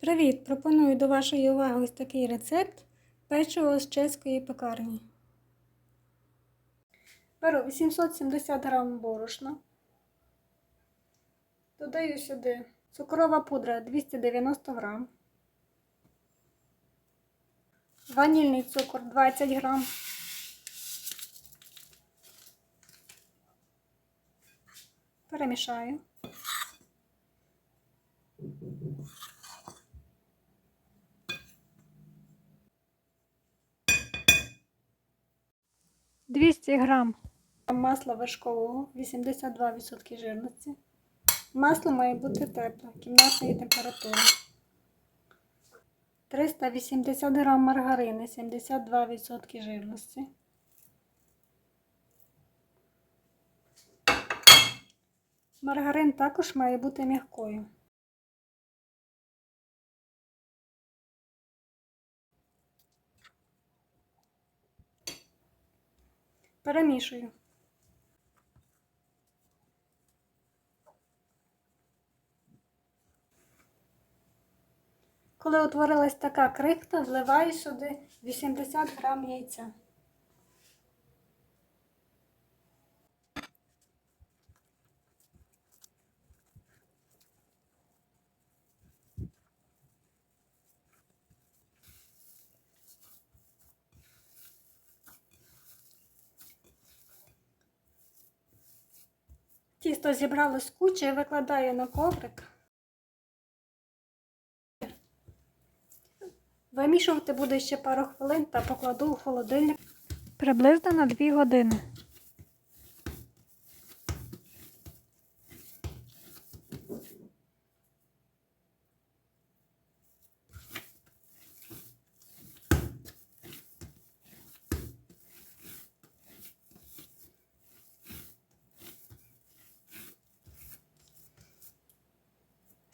Привіт! Пропоную до вашої уваги ось такий рецепт печива з чеської пекарні. Беру 870 г борошна. Додаю сюди цукрова пудра 290 г. Ванільний цукор 20 г. Перемішаю. Двісті грам масла вершкового 82% жирності. Масло має бути тепле, кімнатної температури. 380 г маргарини 72% жирності. Маргарин також має бути м'якою. Перемішую. Коли утворилась така крихта, вливаю сюди 80 грам яйця. Тісто зібралось з і викладаю на коврик. Вимішувати буду ще пару хвилин та покладу у холодильник приблизно на 2 години.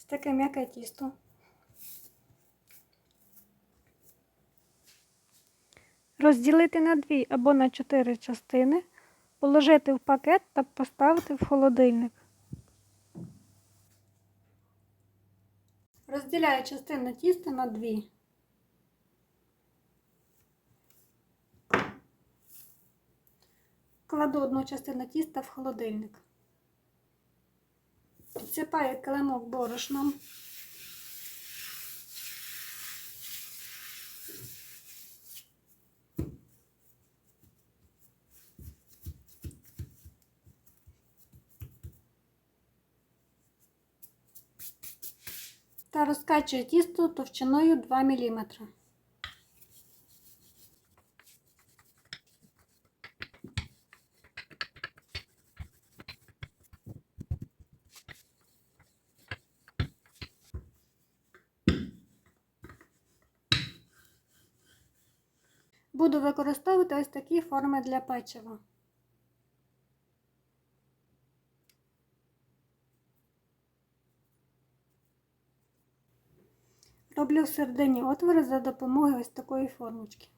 Ось таке м'яке тісто. Розділити на дві або на чотири частини, положити в пакет та поставити в холодильник. Розділяю частину тіста на дві. Кладу одну частину тіста в холодильник. Підсипаю килимок борошном. Та розкачую тісто товщиною 2 мм. Буду використовувати ось такі форми для печива. Роблю всередині середині отвори за допомогою ось такої формочки.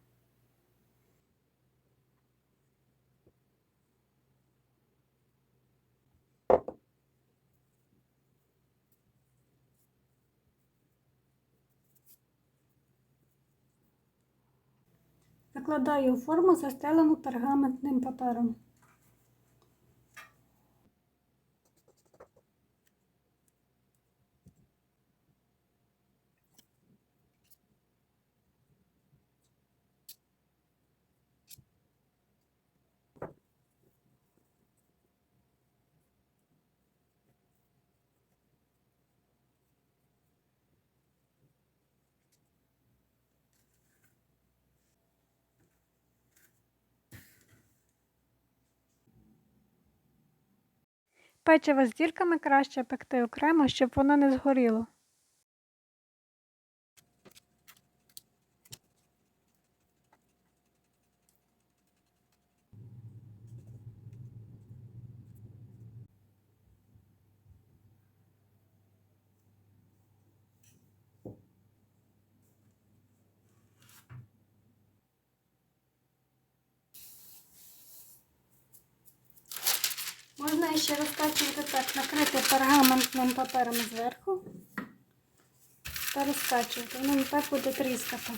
Викладаю у форму, застелену пергаментним папером. Печиво з дірками краще пекти окремо, щоб воно не згоріло. Можна ще розкачувати так, накрити пергаментним папером зверху та розкачувати. Воно не так буде тріскати.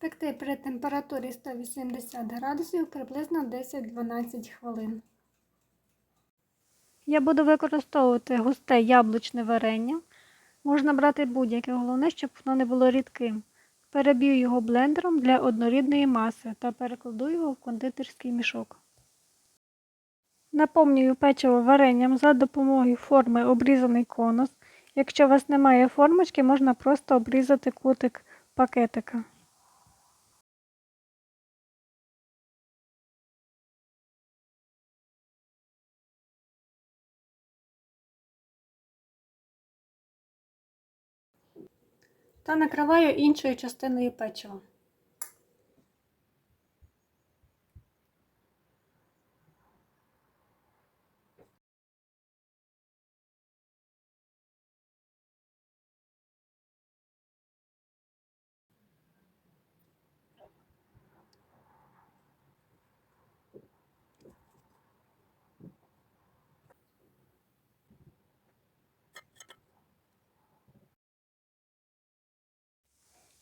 Пекти при температурі 180 градусів приблизно 10-12 хвилин. Я буду використовувати густе яблучне варення. Можна брати будь-яке, головне, щоб воно не було рідким. Переб'ю його блендером для однорідної маси та перекладу його в кондитерський мішок. Наповнюю печиво варенням за допомогою форми обрізаний конус. Якщо у вас немає формочки, можна просто обрізати кутик пакетика. Та накриваю іншою частиною печива.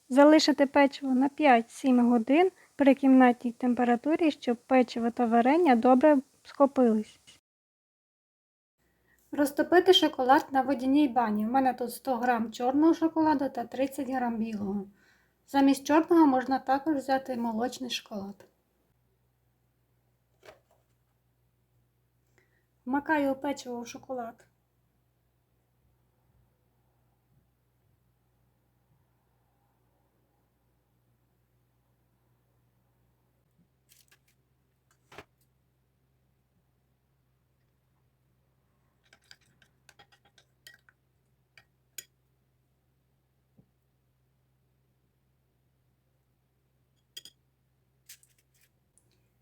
Залишити печиво на 5-7 годин при кімнатній температурі, щоб печиво та варення добре схопились. Розтопити шоколад на водяній бані. У мене тут 100 г чорного шоколаду та 30 г білого. Замість чорного можна також взяти молочний шоколад. Вмакаю печиво в шоколад.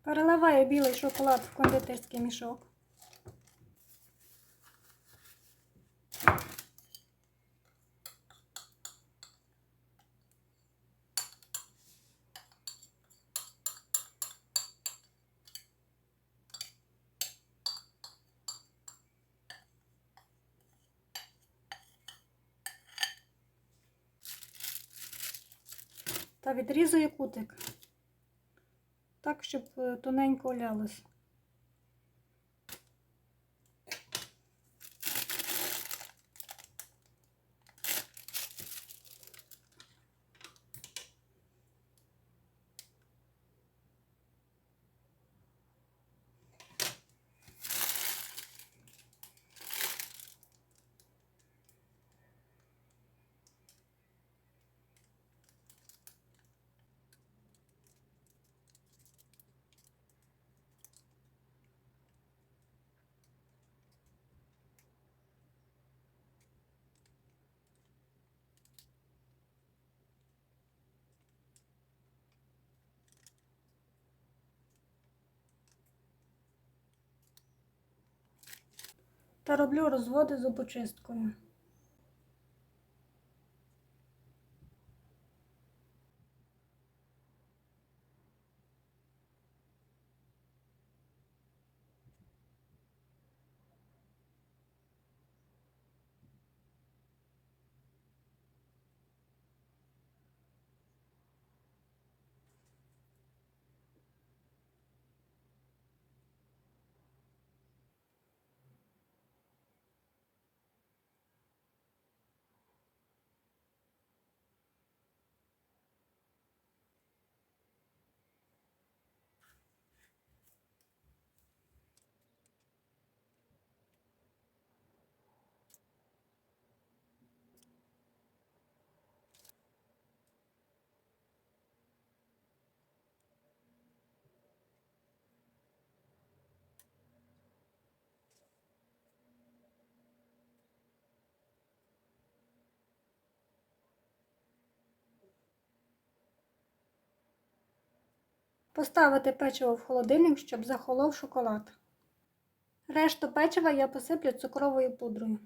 Переливаю білий шоколад в кондитерський мішок. Та відрізую кутик так, щоб е, тоненько лялось. Та роблю розводи зубочисткою. Поставити печиво в холодильник, щоб захолов шоколад. Решту печива я посиплю цукровою пудрою.